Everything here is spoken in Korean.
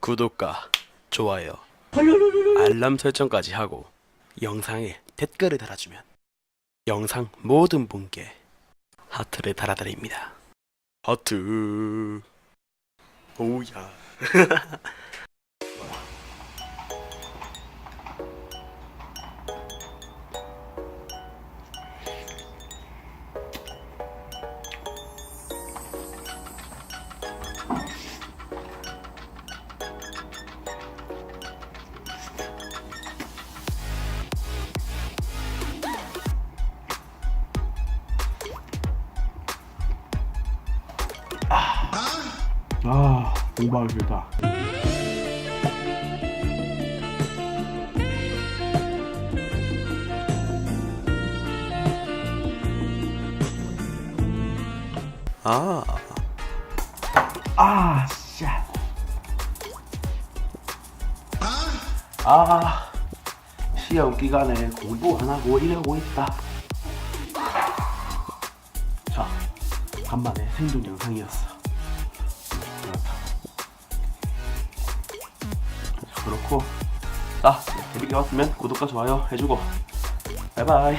구독과 좋아요, 알람 설정까지 하고 영상에 댓글을 달아주면 영상 모든 분께 하트를 달아드립니다. 하트. 오야. 아, 공부하기 싫다. 아, 아, 씨. 아, 시험 기간에 공부 안 하고 이러고 있다. 자, 간만에 생존 영상이었어. 그렇고, 자, 재밌게 봤으면 구독과 좋아요 해주고, 바이바이.